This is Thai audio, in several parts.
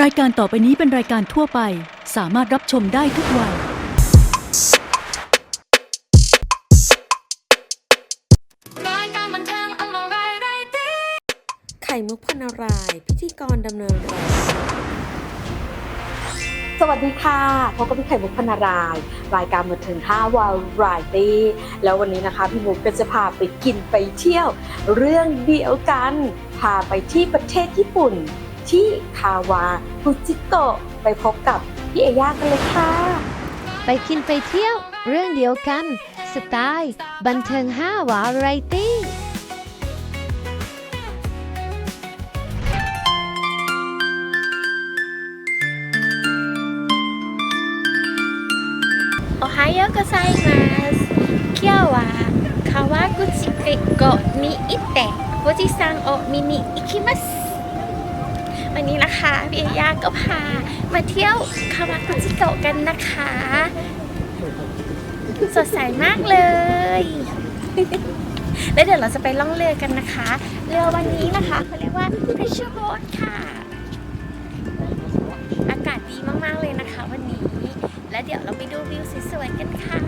รายการต่อไปนี้เป็นรายการทั่วไป สามารถรับชมได้ทุกวัย รายการบันเทิงอมรายไรตีไข่มุกพนาราย พิธีกรดำเนินรายการสวัสดีค่ะพบกับพี่ไข่มุกพนาราย รายการบันเทิง5วาไรตี้แล้ววันนี้นะคะพี่มุกก็จะพาไปกินไปเที่ยว เรื่องเดียวกัน พาไปที่ประเทศญี่ปุ่น ที่คาวาฟุจิโกะไปพบกับพี่เอย่ากันเลยค่ะ ไปกินไปเที่ยวเรื่องเดียวกัน สไตล์ บันเทิง5วาไรตี้ おはようございます今日は川口湖に行って富士山を見に行きます วันนี้นะคะพี่เอยาก็พามาเที่ยวคาวากุจิโกะกันนะคะ สดใสมากเลย แล้วเดี๋ยวเราจะไปล่องเรือกันนะคะ เรือวันนี้นะคะเขาเรียกว่า pressure boat ค่ะ อากาศดีมากๆเลยนะคะวันนี้ แล้วเดี๋ยวเราไปดูวิวสวยๆกันค่ะ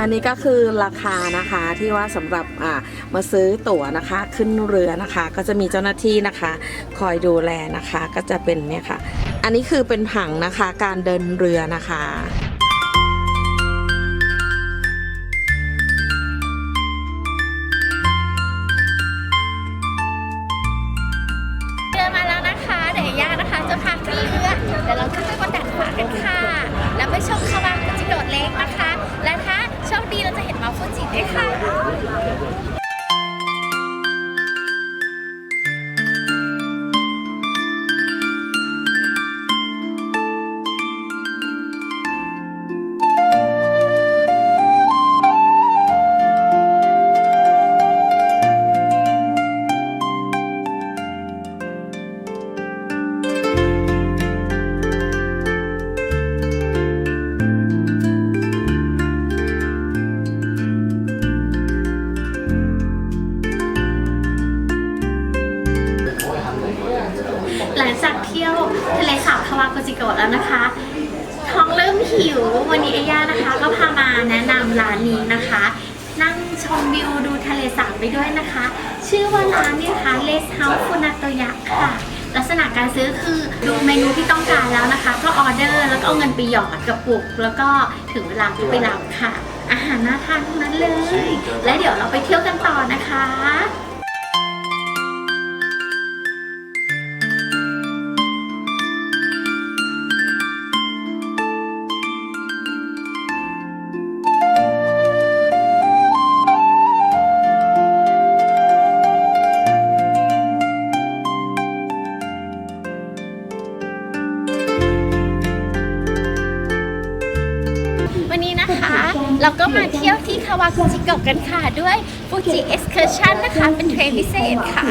อันนี้ก็คือราคานะคะที่ว่าสำหรับอ่ามาซื้อตั๋วนะคะ ขึ้นเรือนะคะ ก็จะมีเจ้าหน้าที่นะคะ คอยดูแลนะคะ ก็จะเป็นเนี่ยค่ะ อันนี้คือเป็นผังนะคะการเดินเรือนะคะเรือมาแล้วนะคะเดี๋ยวย่านะคะจะพาขึ้นเรือเดี๋ยวเราขึ้นไปบนดาดฟ้ากันค่ะ แล้วไปชมคาวากุจิโดดเล็กนะคะ และถ้ีเราจะเห็นมาฟูจิด้วยค่ะ วิวดูทะเลสาบไปด้วยนะคะ ชื่อว่าร้านเนี่ยนะคะเลสเฮาส์ฟุนาโตยะค่ะ ลักษณะการซื้อคือดูเมนูที่ต้องการแล้วนะคะ ก็ออเดอร์แล้วก็เอาเงินไปหยอดกระปุก แล้วก็ถึงเวลาก็ไปรับค่ะ อาหารน่าทานทั้งนั้นเลย และเดี๋ยวเราไปเที่ยวกันต่อนะคะ จิโกะกันค่ะด้วยฟูจิเอ็กซ์เคอร์ชันะคะ เป็นเทรนพิเศษค่ะ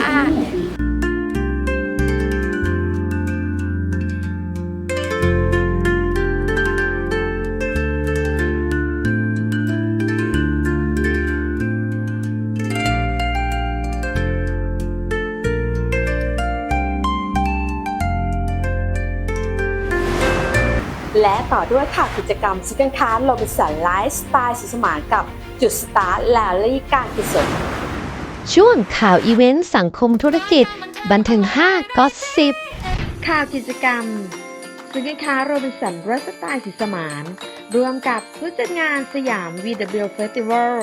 และต่อด้วยค่ะกิจกรรมซิกันค้าโรบินสันไลฟ์สไตล์สีสมานกับ จุดสตาร์ทแลลี่การกุศลช่วงข่าวอีเวนต์สังคมธุรกิจ บันเทิง5ก็สิบข่าวกิจกรรมสินค้าโรบินสันรัสไตล์สีสมานร่วมกับผู้จัดงานสยาม VW Festival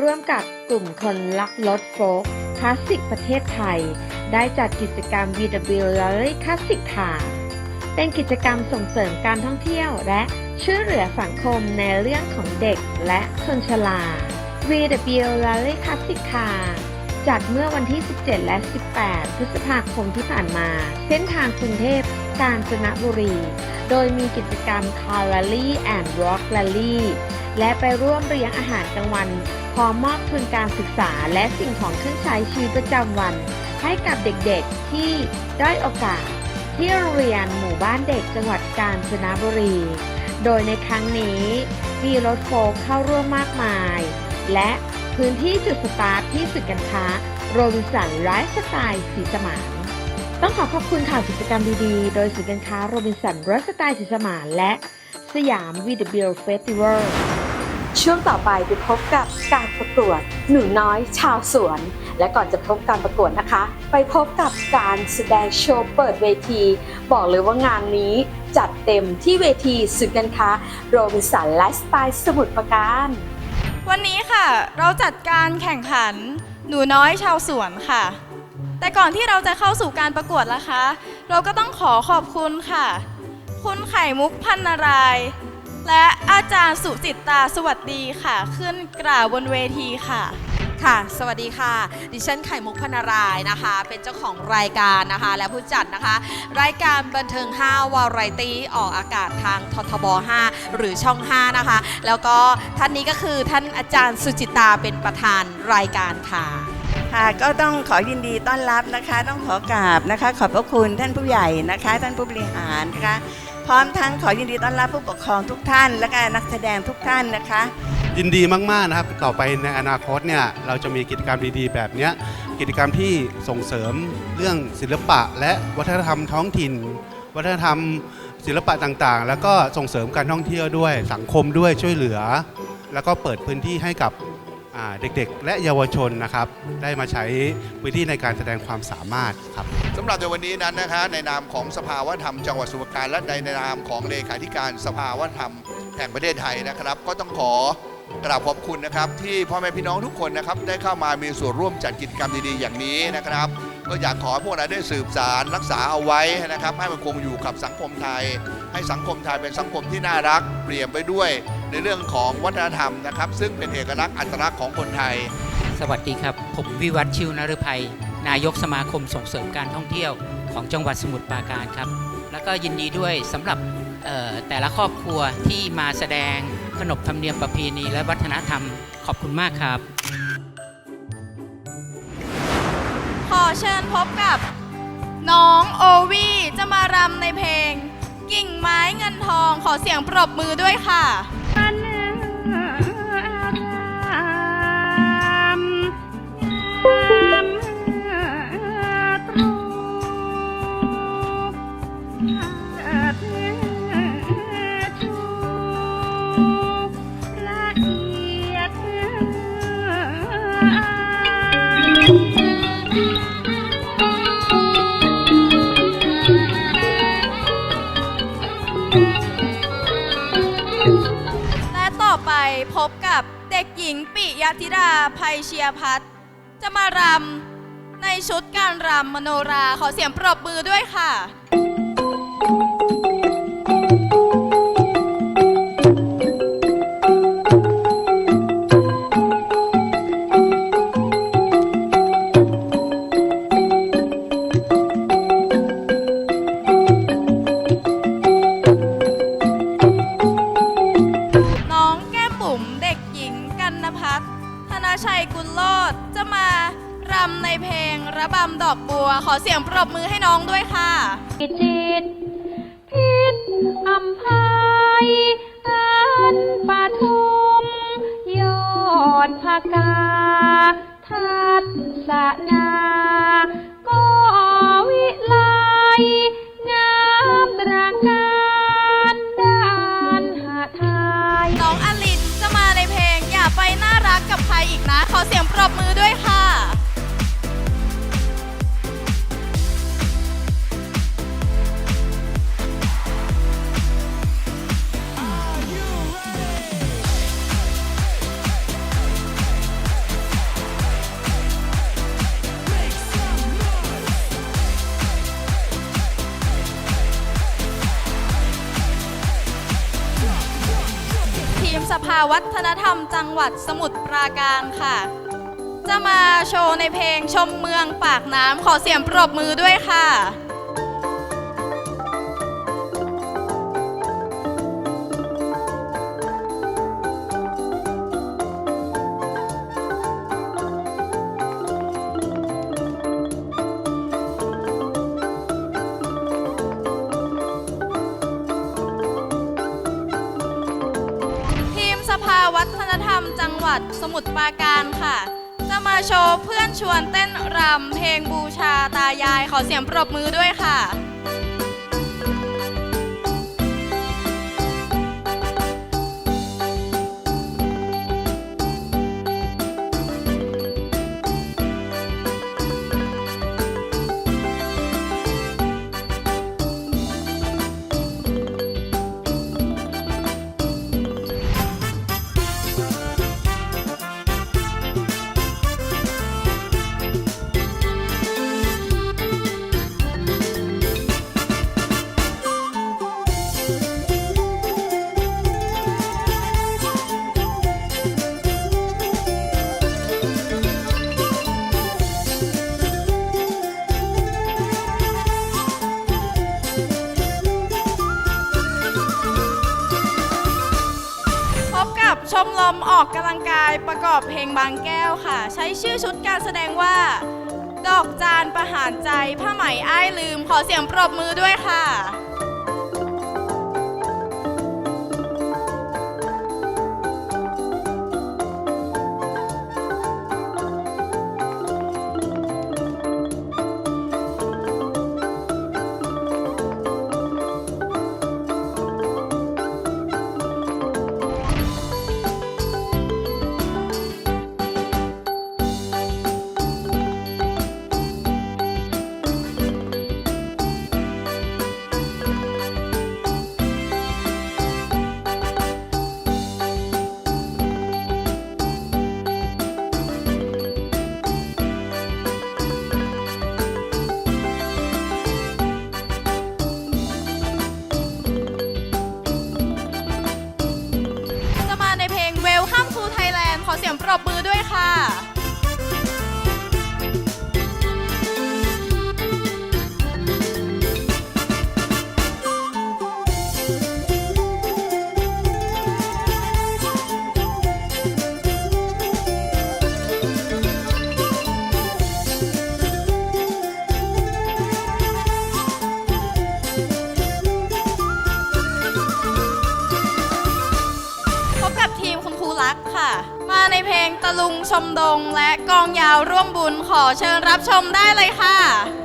ร่วมกับกลุ่มคนรักรถโฟล์คคลาสสิกประเทศไทย ได้จัดกิจกรรม VW Rally Classic Car เป็นกิจกรรมส่งเสริมการท่องเที่ยว และช่วยเหลือสังคมในเรื่องของเด็กและคนชรา VW Rally Classic a จัดเมื่อวันที่ 17 และ 18 พฤษภาคมที่ผ่านมา เส้นทางกรุงเทพกาญจนบุรี โดยมีกิจกรรม Car Rally and Rock Rally และไปร่วมเลี้ยงอาหารกลางวัน พร้อมมอบทุนการศึกษาและสิ่งของเครื่องใช้ชีวิตประจำวัน ให้กับเด็กๆที่ด้อยโอกาส ที่โรงเรียนหมู่บ้านเด็กจังหวัดกาญจนบุรี โดยในครั้งนี้มีรถโฟล์คเข้าร่วมมากมาย และพื้นที่จุดสตาร์ทที่สุดการค้าโรบินสันไลฟ์สไตล์สีสมานต้องขอขอบคุณข่าวกิจกรรมดีๆ โดยศูนย์การค้าโรบินสันไรัสไตล์ศิสมานและสยามวีดเบิลเฟสติวัลช่วงต่อไปไปพบกับการประกวดหนูน้อยชาวสวน และก่อนจะพบการประกวดนะคะ ไปพบกับการแสดงโชว์เปิดเวที บอกเลยว่างานนี้จัดเต็มที่เวทีศูนย์การค้าโรบินสันไลฟ์สไตล์สมุทรปราการ วันนี้ค่ะ เราจัดการแข่งขัน หนูน้อยชาวสวนค่ะ แต่ก่อนที่เราจะเข้าสู่การประกวดนะคะ เราก็ต้องขอขอบคุณค่ะ คุณไข่มุกพันนาราย และอาจารย์สุจิตตาสวัสดีค่ะ ขึ้นกล่าวบนเวทีค่ะ ค่ะ สวัสดีค่ะ ดิฉันไข่มุกพนารายนะคะ เป็นเจ้าของรายการนะคะ และผู้จัดนะคะ รายการบันเทิง 5 วาไรตี้ออกอากาศทางททบ 5 หรือช่อง 5 นะคะ แล้วก็ท่านนี้ก็คือท่านอาจารย์สุจิตาเป็นประธานรายการค่ะ ค่ะก็ต้องขอยินดีต้อนรับนะคะ ต้องขอกราบนะคะ ขอบพระคุณท่านผู้ใหญ่นะคะ ท่านผู้บริหารนะคะ พร้อมทั้งขอยินดีต้อนรับผู้ปกครองทุกท่าน และก็นักแสดงทุกท่านนะคะ ยินดีมากๆนะครับต่อไปในอนาคตเนี่ยเราจะมีกิจกรรมดีๆ แบบเนี้ยกิจกรรมที่ส่งเสริมเรื่องศิลปะ และวัฒนธรรมท้องถิ่น วัฒนธรรม ศิลปะต่างๆ แล้วก็ส่งเสริมการท่องเที่ยวด้วยสังคมด้วยช่วยเหลือ แล้วก็เปิดพื้นที่ให้กับ เด็กๆ และเยาวชนนะครับ ได้มาใช้พื้นที่ในการแสดงความสามารถครับสำหรับในวันนี้นั้นนะคะ ในนามของสภาวัฒนธรรมจังหวัดสมุทรราการและในนามของเลขาธิการสภาวัฒนธรรมแห่งประเทศไทยนะครับ ก็ต้องขอกราบขอบคุณนะครับ ที่พ่อแม่พี่น้องทุกคนนะครับ ได้เข้ามามีส่วนร่วมจัดกิจกรรมดีๆอย่างนี้นะครับ ก็อยากขอพวกเราได้สืบสารรักษาเอาไว้นะครับ ให้มันคงอยู่กับสังคมไทย ให้สังคมไทยเป็นสังคมที่น่ารักเปลี่ยนไปด้วย ในเรื่องของวัฒนธรรมนะครับ ซึ่งเป็นเอกลักษณ์อัตลักษณ์ของคนไทย สวัสดีครับ ผมวิวัฒน์ชิวนฤภัย นายกสมาคมส่งเสริมการท่องเที่ยวของจังหวัดสมุทรปราการครับ แล้วก็ยินดีด้วยสำหรับเอ่อแต่ละครอบครัวที่มาแสดงขนบธรรมเนียมประเพณีและวัฒนธรรมขอบคุณมากครับ ขอเชิญพบกับ น้องโอวีจะมารำในเพลง กิ่งไม้เงินทองขอเสียงปรบมือด้วยค่ะและ กับเด็กหญิงปิยธิดาภัยเชียพัฒจะมารำในชุดการรำมโนราขอเสียงปรบมือด้วยค่ะ วัฒนธรรมจังหวัดสมุทรปราการค่ะ จะมาโชว์ในเพลงชมเมืองปากน้ำขอเสียงปรบมือด้วยค่ะ ราการค่ะ จะมาโชว์เพื่อนชวนเต้นรำเพลงบูชาตายายขอเสียงปรบมือด้วยค่ะ กับชมรมออกกำลังกายประกอบเพลงบางแก้วค่ะ ใช้ชื่อชุดการแสดงว่า ดอกจานประหารใจผ้าไหมอ้ายลืม ขอเสียงปรบมือด้วยค่ะจะ เสียงปรบมือ ชมดงและกองยาวร่วมบุญขอเชิญรับชมได้เลยค่ะ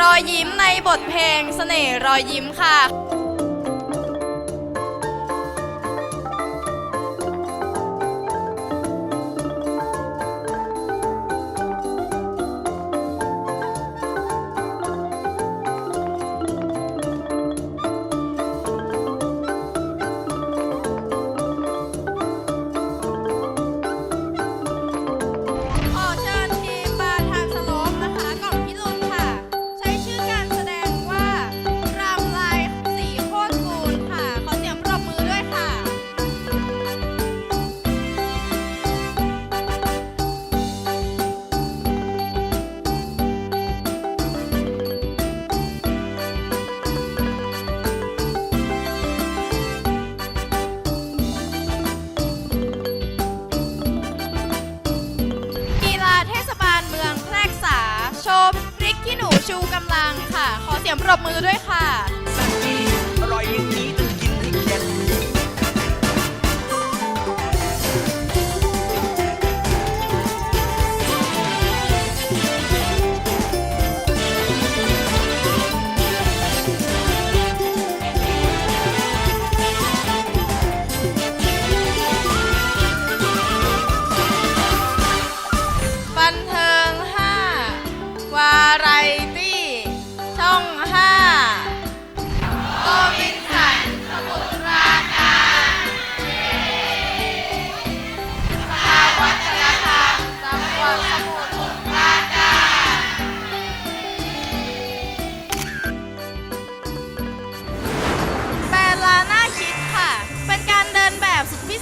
รอยยิ้มในบทเพลงเสน่ห์รอยยิ้มค่ะ ชูกำลังค่ะ ขอเสียงปรบมือด้วยค่ะ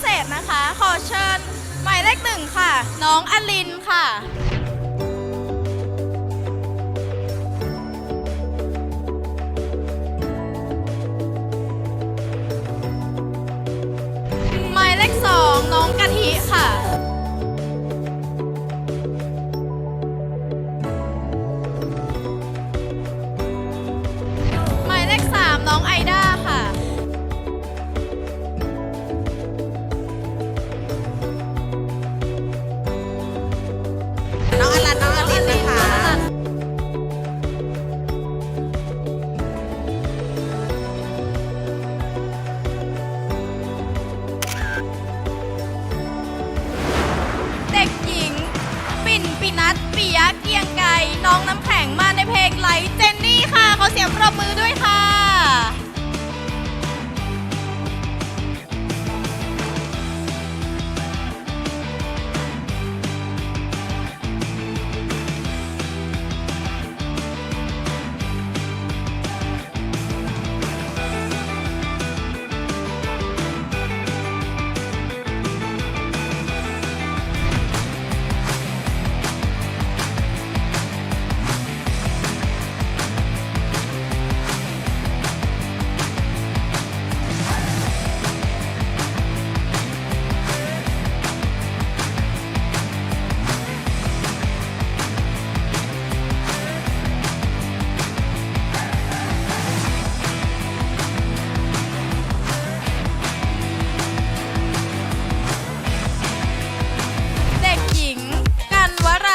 ศษนะคะ ขอเชิญหมายเลขหนึ่งค่ะ น้องอลินค่ะ หมายเลขสองน้องกะทิค่ะ Eduardo.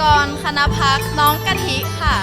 กรคณพักน้องกะทิค่ะ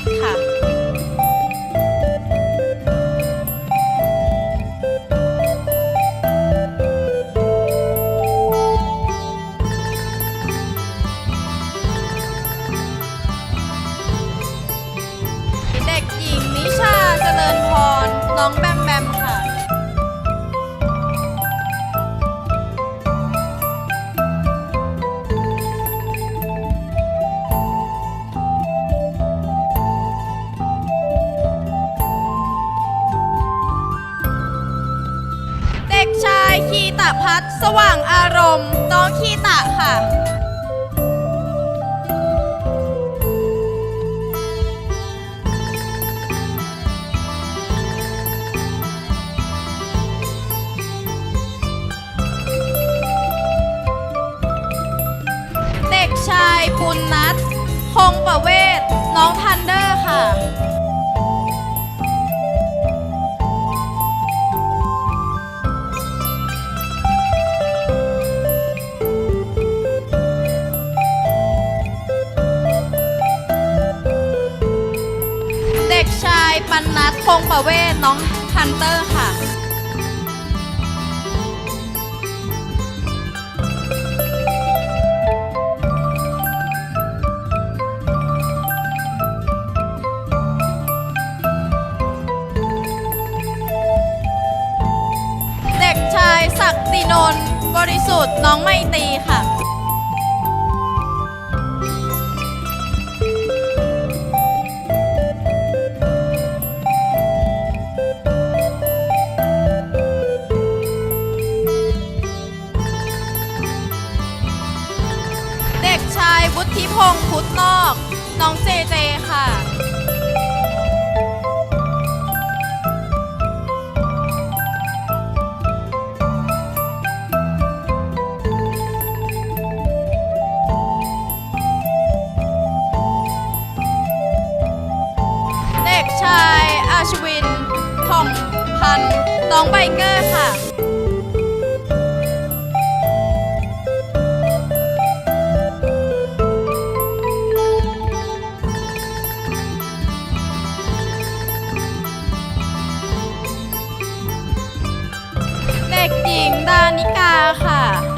กค่ะ ศักดิ์สีนนท์บริสุทธิ์น้องไม่ตีค่ะเด็กชายวุฒิพงศ์พุทธนอก น้องเจเจค่ะ ค่ะ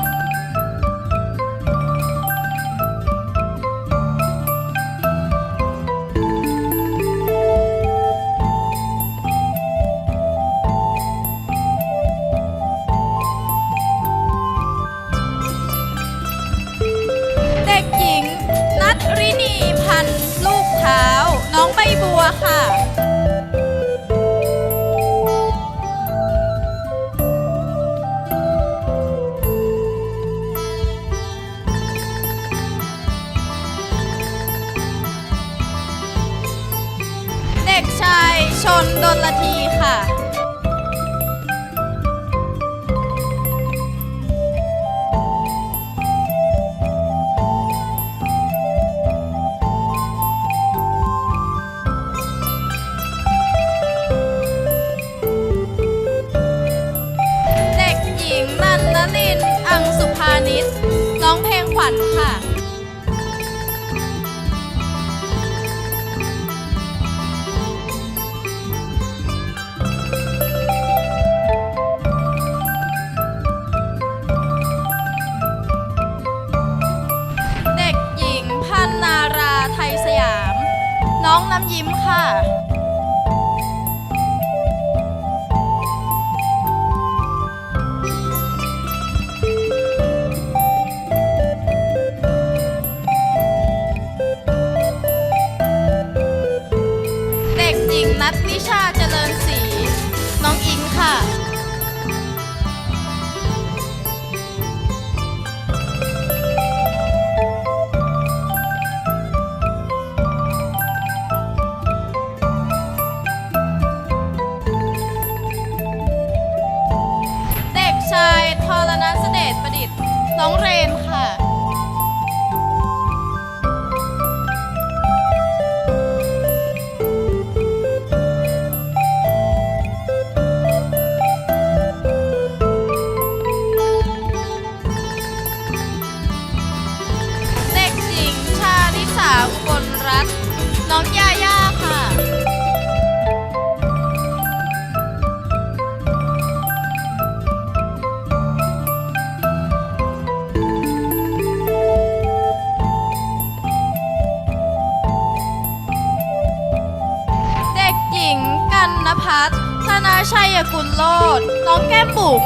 พัฒน์ธนาชัยกุลโลดน้องแก้มบุ๋ม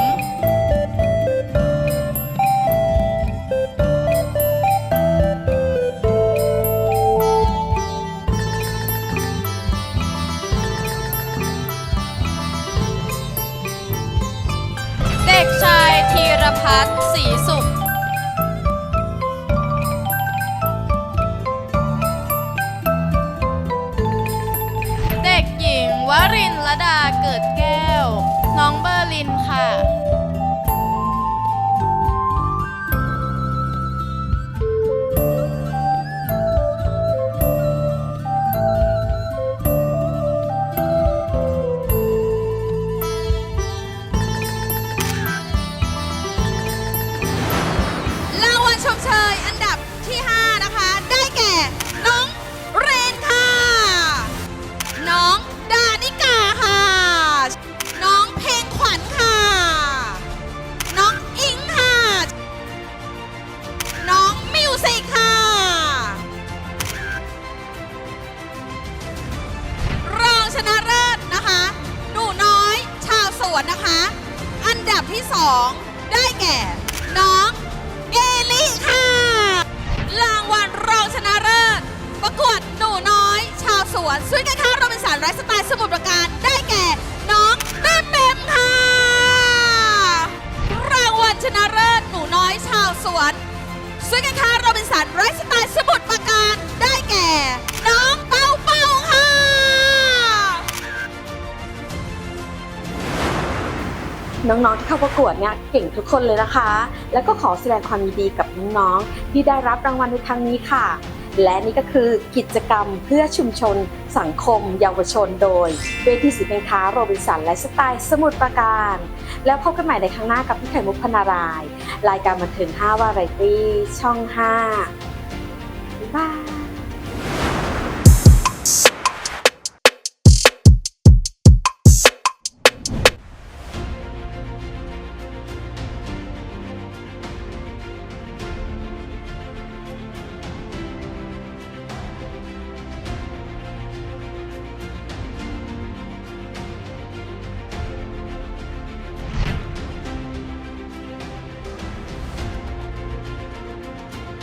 เชยอัน น้องๆที่เข้าประกวดเนี่ยเก่งทุกคนเลยนะคะ แล้วก็ขอแสดงความยินดีกับน้องๆที่ได้รับรางวัลในครั้งนี้ค่ะ และนี่ก็คือกิจกรรมเพื่อชุมชน สังคม เยาวชนโดยเวทีสินค้าโรบินสันและสไตล์สมุทรปราการ แล้วพบกันใหม่ในครั้งหน้ากับพี่ไข่มุกพนาราย รายการบันเทิง5วาไรตี้ช่อง 5 บ๊ายบาย